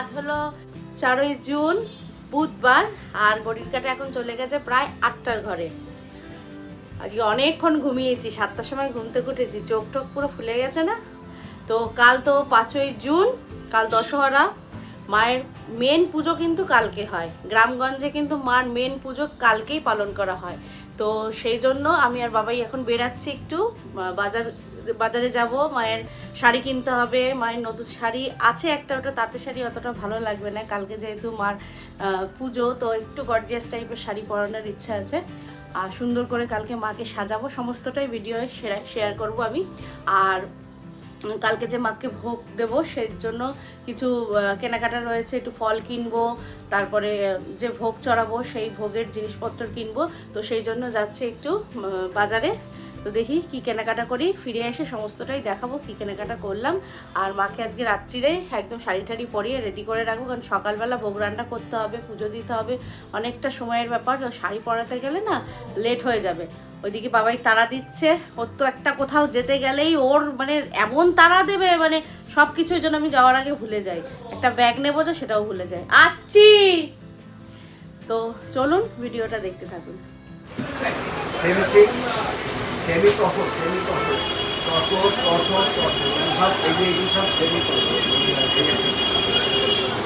আজ হলো চারই জুন, বুধবার, আর ঘড়ির কাটা এখন চলে গেছে প্রায় আটটার ঘরে। আজকে অনেকক্ষণ ঘুমিয়েছি, সাতটার সময় ঘুমতে উঠেছি, চোখ টোক পুরো ফুলে গেছে না? তো কাল তো পাঁচই জুন, কাল দশহরা, মায়ের মেন পুজো কিন্তু কালকে হয়। গ্রামগঞ্জে কিন্তু মার মেন পুজো কালকেই পালন করা হয়। তো সেই জন্য আমি আর বাবাই এখন বেরাচ্ছি একটু বাজার বাজারে যাব, মায়ের শাড়ি কিনতে হবে, মায়ের নতুন শাড়ি আছে একটা, ওটা তাঁতে শাড়ি অতটা ভালো লাগবে না। কালকে যেহেতু মার পুজো, তো একটু গর্জিয়াস টাইপের শাড়ি পরানোর ইচ্ছা আছে। আর সুন্দর করে কালকে মাকে সাজাবো, সমস্তটাই ভিডিও শেয়ার করব আমি। আর কালকে যে মাকে ভোগ দেবো সেই জন্য কিছু কেনাকাটা রয়েছে, একটু ফল কিনবো, তারপরে যে ভোগ চড়াবো, সেই ভোগের জিনিসপত্র কিনবো। তো সেই জন্য যাচ্ছে একটু বাজারে। তো দেখি কি কেনাকাটা করি। ফিরে এসে সমস্তটাই দেখাবো কি কেনাকাটা করলাম। আর মাকে আজকে রাত্রিরে একদম শাড়ি টাড়ি পরিয়ে রেডি করে রাখব, কারণ সকালবেলা ভোগ রান্না করতে হবে, পুজো দিতে হবে। অনেকটা সময়ের ব্যাপার, তো শাড়ি পরাতে গেলে না লেট হয়ে যাবে। ওইদিকে বাবাই তারা দিচ্ছে, ওর তো একটা কোথাও যেতে গেলেই ওর মানে এমন তারা দেবে মানে সব কিছুর জন্য আমি যাওয়ার আগে ভুলে যাই। একটা ব্যাগ নেব যে সেটাও ভুলে যাই। আসছি! তো চলুন, ভিডিওটা দেখতে থাকুন। Semi silk semi tussar semi tussar tussar tussar tussar সব এই যে এগুলো সব সেমি তসর।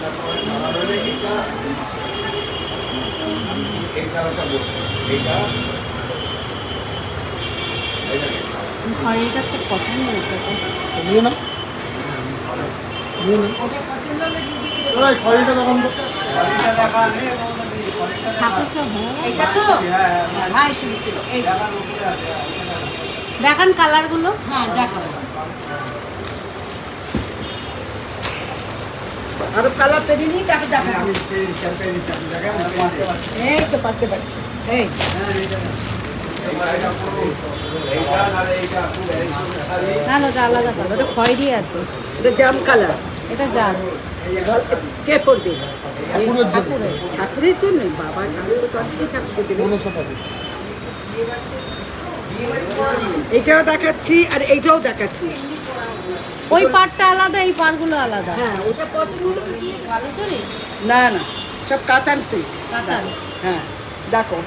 তারপরে এটা এই কালারটা বলব এইটা এইটা ঘড়িটা খুব পছন্দ হয়েছে নিয়ে না। নিয়ে না। ওই খড়িটা তখন তো কোয়ালিটিটা দেখা নেই কোয়ালিটিটা ঠাকুরকে হ্যাঁ এটা তো? এসে এই দেখান কালারগুলো। হ্যাঁ দেখো। আরও কালার পেরিয়ে নিই তাকে দেখা আমি পেয়ে চাপে চাপে দেখা মারতে পারছি এই তো পারতে পারছি। এই। হ্যাঁ না না আলাদা কালার। ওটা খয়েরি আছে। এটা জাম কালার। এটা যার কে পড়বে ঠাকুরের জন্য। ঠাকুরের জন্য বাবা ঠাকুর তো আজকে ঠাকুরকে দেবে। এইটাও দেখাচ্ছি আর এইটাও দেখাচ্ছি। ওই পাটটা আলাদা এই পাটগুলো আলাদা। হ্যাঁ ওটা পছন্দ ভালো না না সব কাতান সিল্ক কাতান? হ্যাঁ দেখো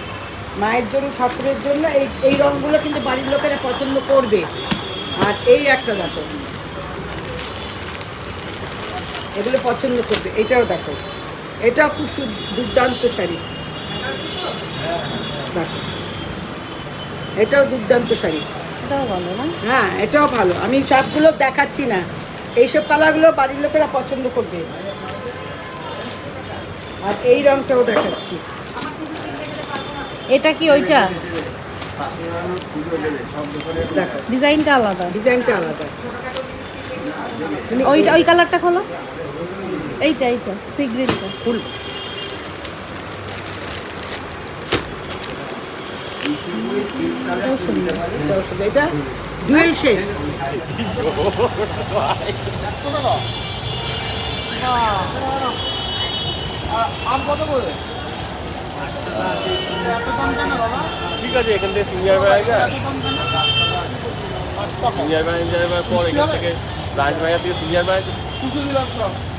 মায়ের জন্য ঠাকুরের জন্য এই এই রঙগুলো কিন্তু বাড়ির লোকেরা পছন্দ করবে। আর এই একটা দেখো। এগুলো পছন্দ করবে এটাও দেখো। এটাও খুব দুর্দান্ত শাড়ি। দেখো এটাও দুর্দান্ত শাড়ি। এটাও ভালো হ্যাঁ এটাও ভালো। আমি সবগুলো দেখাচ্ছি না। এইসব কালারগুলো বাড়ির লোকেরা পছন্দ করবে। আর এই রংটাও দেখাচ্ছি। এটা কি ওইটা? ডিজাইনটা আলাদা। ডিজাইনটা আলাদা। ওইটা ওই কালারটা খোলো। এইটা এইটা সি গ্রিনটা ফুল এটা ডুয়েল শেড। আম কত করে ঠিক আছে এখান থেকে সিনিয়র যায় সিনিয়র যাওয়ার পর এখান থেকে ব্রাঞ্চ বাজার থেকে সিনিয়র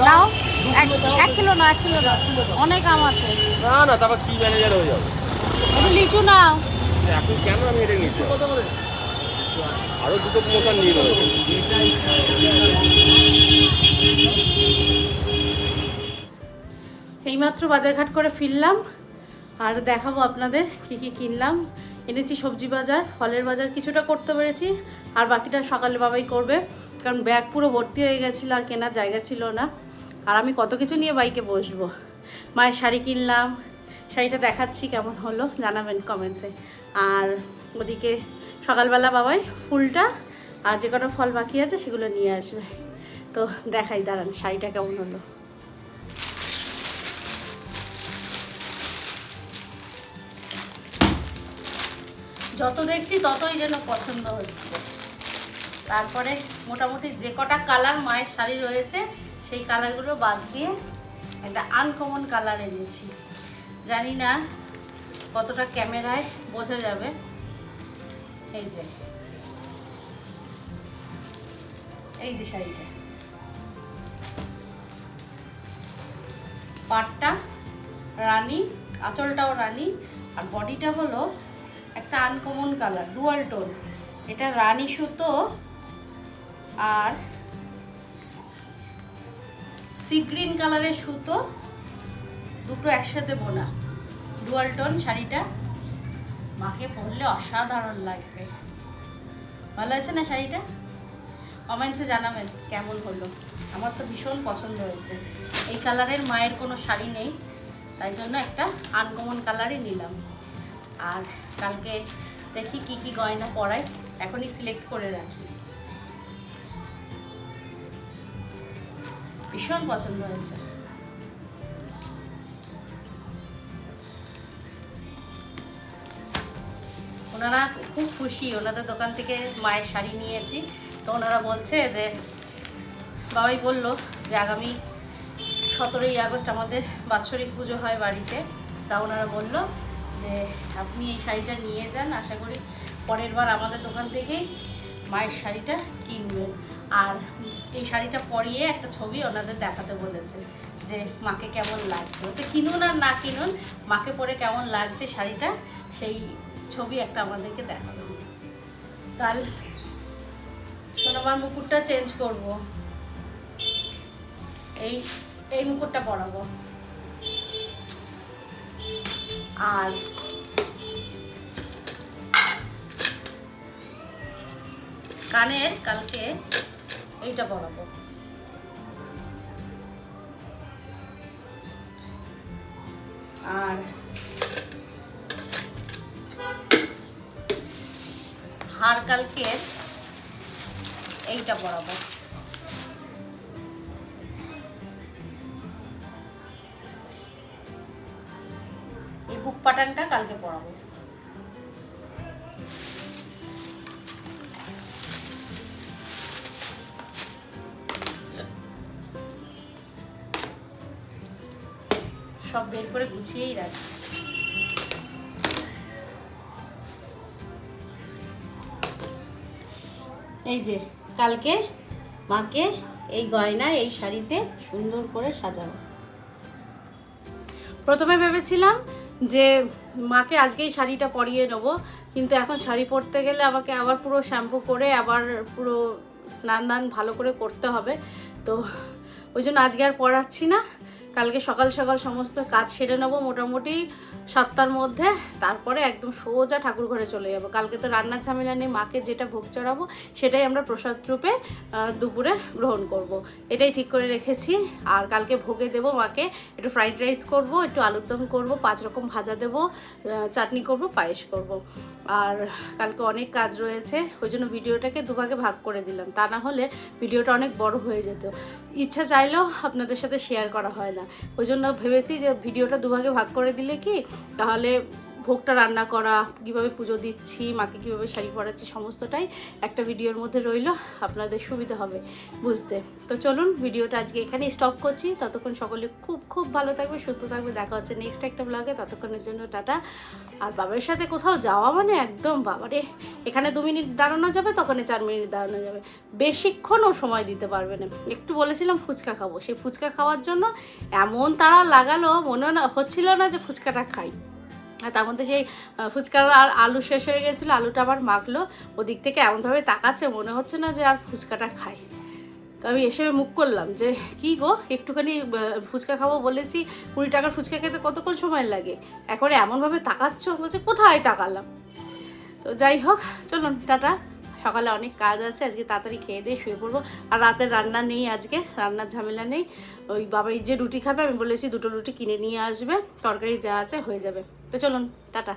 নাও। এক এক কিলো না এক কিলো না। অনেক আম আছে। না না তারপর কি ম্যানেজার হয়ে যাবে? একটু লিচু নাও। এখন কেন আমি এটা নিচ্ছি? কত করে আরও দুটো প্রমোশন নিয়ে নেব। এইমাত্র বাজারঘাট করে ফিরলাম আর দেখাবো আপনাদের কি কি কিনলাম। এনেছি সবজি বাজার ফলের বাজার কিছুটা করতে পেরেছি আর বাকিটা সকালে বাবাই করবে। কারণ ব্যাগ পুরো ভর্তি হয়ে গেছিল আর কেনার জায়গা ছিল না। আর আমি কত কিছু নিয়ে বাইকে বসবো? মায়ের শাড়ি কিনলাম, শাড়িটা দেখাচ্ছি কেমন হলো, জানাবেন কমেন্টসে আর ওদিকে সকালবেলা বাবাই ফুলটা আর যে কটা ফল বাকি আছে সেগুলো নিয়ে আসবে। তো দেখাই, দাঁড়ান, শাড়িটা কেমন হলো? যত দেখছি ততই যেন পছন্দ হচ্ছে। তারপরে মোটামুটি যে কটা কালার মায়ের শাড়ি রয়েছে সেই কালারগুলো বাদ দিয়ে একটা আনকমন কালার এনেছি। জানি না কতটা ক্যামেরায় বোঝা যাবে। এই যে। এই যে শাড়িটা। পাটটা রানি, আঁচলটাও রানি, আর বডিটা হলো একটা আনকমন কালার ডুয়াল টোন এটা রানি সুতো আর সি গ্রিন কালারের সুতো, দুটো একসাথে বোনা। ডুয়াল টোন শাড়িটা। মাকে পরলে অসাধারণ লাগবে। ভালো আছে না শাড়িটা? কমেন্টসে জানাবেন কেমন হলো। আমার তো ভীষণ পছন্দ হয়েছে। এই কালারের মায়ের কোনো শাড়ি নেই, তাই জন্য একটা আনকমন কালারই নিলাম। আর কালকে দেখি কি কি গয়না পরাই এখনই সিলেক্ট করে রাখি। ভীষণ পছন্দ হয়েছে। ওনারা খুব খুশি, ওনাদের দোকান থেকে মায়ের শাড়ি নিয়েছি। তো ওনারা বলছে যে, বাবাই বলল যে আগামী সতেরোই আগস্ট আমাদের বাৎসরিক পুজো হয় বাড়িতে। তা ওনারা বলল যে, আপনি এই শাড়িটা নিয়ে যান, আশা করি পরের বার আমাদের দোকান থেকেই মায়ের শাড়িটা কিনবেন। আর এই শাড়িটা পরিয়ে একটা ছবি ওনাদের দেখাতে বলেছে যে মাকে কেমন লাগছে। হচ্ছে কিনুন আর না কিনুন, মাকে পরে কেমন লাগছে শাড়িটা, সেই ছবি একটা আমাদেরকে দেখাবেন কাল সোনামার মুকুটটা চেঞ্জ করব। এই এই মুকুটটা পরাবো। আর কানের কালকে এইটা পরাবো। আর হার কালকে এইটা পরাবো। এই বুক পাটানটা কালকে পরাবো। সব বের করে গুছিয়েই রাখি। এই যে, কালকে মাকে এই গয়না, এই শাড়িতে সুন্দর করে সাজাবো। প্রথমে ভেবেছিলাম যে মাকে আজকেই শাড়িটা পরিয়ে নেব, কিন্তু এখন শাড়ি পরতে গেলে আমাকে আবার পুরো শ্যাম্পু করে আবার পুরো স্নান দান ভালো করে করতে হবে। তো ওই জন্য আজকে আর পরাচ্ছি না। কালকে সকাল সকাল সমস্ত কাজ সেরে নেব মোটামুটি। সাতটার মধ্যে, তারপরে একদম সোজা ঠাকুর ঘরে চলে যাব। কালকে তো রান্নার ঝামেলা নেই, মাকে যেটা ভোগ চড়াবো, সেটাই আমরা প্রসাদ রূপে দুপুরে গ্রহণ করব। এটাই ঠিক করে রেখেছি। আর কালকে ভোগে দেব মাকে, একটু ফ্রাইড রাইস করব, একটু আলুর দম করব, পাঁচ রকম ভাজা দেব চাটনি করব, পায়েস করব। আর কালকে অনেক কাজ রয়েছে, ওই জন্য ভিডিওটাকে দুভাগে ভাগ করে দিলাম। তা না হলে ভিডিওটা অনেক বড় হয়ে যেত। ইচ্ছা চাইলেও আপনাদের সাথে শেয়ার করা হয় না। ওই জন্য ভেবেছি যে ভিডিওটা দুভাগে ভাগ করে দিলে কি তাহলে ভোগটা রান্না করা, কীভাবে পুজো দিচ্ছি, মাকে কীভাবে শাড়ি পরাচ্ছি, সমস্তটাই একটা ভিডিওর মধ্যে রইল। আপনাদের সুবিধা হবে বুঝতে। তো চলুন, ভিডিওটা আজকে এখানে স্টপ করছি। ততক্ষণ সকলে খুব খুব ভালো থাকবে, সুস্থ থাকবে। দেখা হচ্ছে নেক্সট একটা ব্লগে ততক্ষণের জন্য টাটা। আর বাবার সাথে কোথাও যাওয়া মানে একদম, বাবারে, এখানে দু মিনিট দাঁড়ানো যাবে, তখনই চার মিনিট দাঁড়ানো যাবে। বেশিক্ষণও সময় দিতে পারবে না। একটু বলেছিলাম ফুচকা খাব। সেই ফুচকা খাওয়ার জন্য এমন তারা লাগালো, মনে হচ্ছিল না যে ফুচকাটা খাই। আর তার মধ্যে সেই ফুচকার আর আলু শেষ হয়ে গেছিল, আলুটা আবার মাখলো। ওদিক থেকে এমনভাবে তাকাচ্ছে, মনে হচ্ছে না যে আর ফুচকাটা খাই। তো আমি এসে মুখ করলাম যে, কি গো, একটুখানি ফুচকা খাব বলেছি, কুড়ি টাকার ফুচকা খেতে কতক্ষণ সময় লাগে? একবারে এমনভাবে তাকাচ্ছ বলছে, কোথায় তাকালাম? তো যাই হোক, চলুন, টাটা। সকালে অনেক কাজ আছে, আজকে তাড়াতাড়ি খেয়ে দিয়ে শুয়ে পড়ব। আর রাতের রান্না নেই আজকে, রান্নার ঝামেলা নেই। ওই বাবাই যে রুটি খাবে, আমি বলেছি দুটো রুটি কিনে নিয়ে আসবে, তরকারি যা আছে হয়ে যাবে। তো চলুন টাটা।